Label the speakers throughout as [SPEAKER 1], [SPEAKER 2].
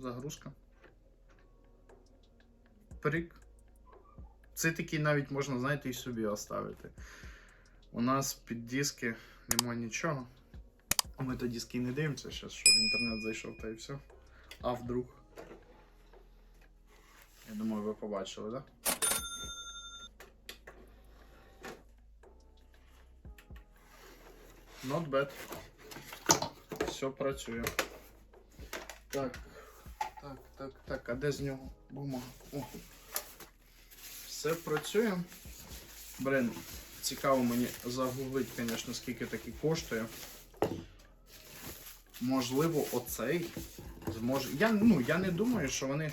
[SPEAKER 1] загрузка. Прик. Це такий навіть можна, знаєте, і собі оставити. У нас під диски нема нічого. Ми то диски не дивимося зараз, що в інтернет зайшов та і все. А вдруг. Я думаю, ви побачили, так? Да? Not bad. Все працює. Так. Так, так, так. А де з нього бумага? О. Все працює. Блин, цікаво мені загуглити, звісно, скільки такий коштує. Можливо, оцей зможе. Я, ну, я не думаю, що вони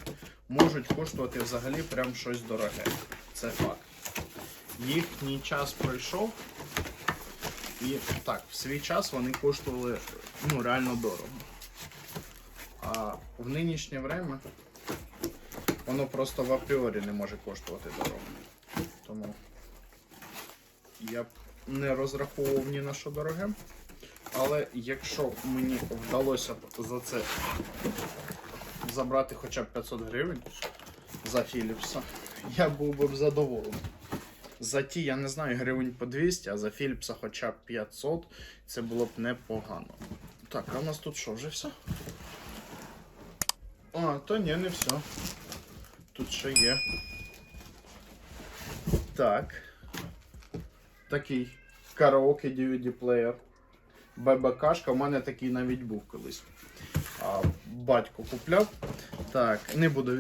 [SPEAKER 1] можуть коштувати взагалі прям щось дороге. Це факт. Їхній час пройшов. І так, в свій час вони коштували ну, реально дорого. А в нинішнє время воно просто в апріорі не може коштувати дорого. Тому я б не розраховував ні на що дороге. Але якщо мені вдалося б за це забрати хоча б 500 гривень за Philips'а, я був би б задоволений. За ті, я не знаю, гривень по 200, а за Philips'а хоча б 500, це було б непогано. Так, а у нас тут що, вже все? А, то ні, не все. Тут ще є. Так. Такий караоке DVD плеєр. ББКшка, у мене такий навіть був колись. А, батько купляв. Так, не буду